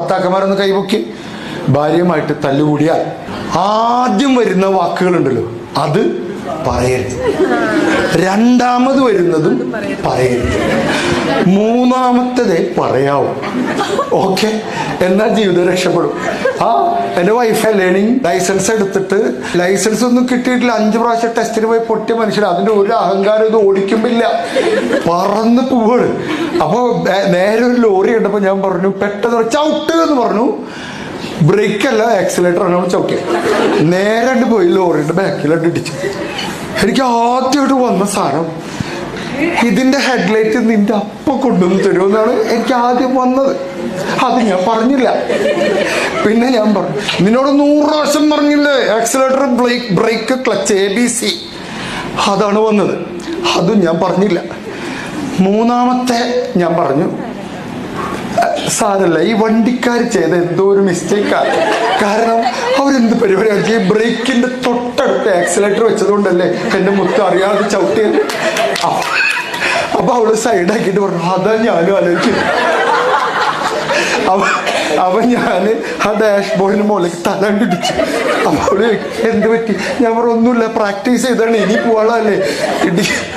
ഭർത്താക്കന്മാരൊന്ന് കൈപൊക്കി ഭാര്യയുമായിട്ട് തല്ലുകൂടിയാൽ ആദ്യം വരുന്ന വാക്കുകളുണ്ടല്ലോ. അത് പറയരുത്. രണ്ടാമത് വരുന്നതും പറയരുത്. മൂന്നാമത്തതേ പറയാവൂ. ഓക്കെ? എന്നാൽ ജീവിതം രക്ഷപ്പെടും. ആ എന്റെ വൈഫ് ലേണിങ് ലൈസൻസ് എടുത്തിട്ട് ലൈസൻസ് ഒന്നും കിട്ടിയിട്ടില്ല. അഞ്ച് പ്രാവശ്യം ടെസ്റ്റിന് പോയി പൊട്ടിയ മനുഷ്യൻ. അതിന്റെ ഒരു അഹങ്കാരം ഇത് ഓടിക്കുമ്പില്ല. പറന്ന് പോവാണ്. അപ്പോൾ നേരെ ഒരു ലോറി കണ്ടപ്പോൾ ഞാൻ പറഞ്ഞു പെട്ടെന്ന് ചവിട്ട് എന്ന് പറഞ്ഞു. ബ്രേക്ക് അല്ല ആക്സിലേറ്റർ ആണ്. ചവിട്ടി. നേരെ പോയി ലോറിയുടെ ബാക്കിലോട്ട് ഇടിച്ചു. എനിക്ക് ആദ്യമായിട്ട് വന്ന സാധനം. ഇതിന്റെ ഹെഡ്ലൈറ്റ് നിന്റെ അപ്പം കൊണ്ടുവന്ന് തരുമെന്നാണ് എനിക്ക് ആദ്യം വന്നത്. അത് ഞാൻ പറഞ്ഞില്ല. പിന്നെ ഞാൻ പറഞ്ഞു നിന്നോട് നൂറ് പ്രാവശ്യം പറഞ്ഞില്ലേ accelerator brake brake clutch A B C അതാണ് വന്നത്. അതും ഞാൻ പറഞ്ഞില്ല. മൂന്നാമത്തെ ഞാൻ പറഞ്ഞു സാരല്ല ഈ വണ്ടിക്കാർ ചെയ്ത എന്തോ ഒരു മിസ്റ്റേക്കാണ് കാരണം പരിപാടിയാണ് ഈ ബ്രേക്കിന്റെ തൊട്ടടുത്ത് ആക്സിലേറ്റർ വെച്ചതുകൊണ്ടല്ലേ എന്റെ മുത്ത് അറിയാതെ ചവിട്ടിയത്? അപ്പൊ- അവൾ സൈഡാക്കിയിട്ട് പറഞ്ഞു അതാ ഞാനും ആലോചിക്കും അവൻ അവ ഞാൻ ആ ഡാഷ് ബോർഡിന് മുകളിലേക്ക് തലണ്ടിടിച്ചു അപ്പോൾ എന്ത് പറ്റി? ഞാൻ പറഞ്ഞു ഒന്നുമില്ല പ്രാക്ടീസ് ചെയ്താണ് ഇനി പോവാളല്ലേ ഇടി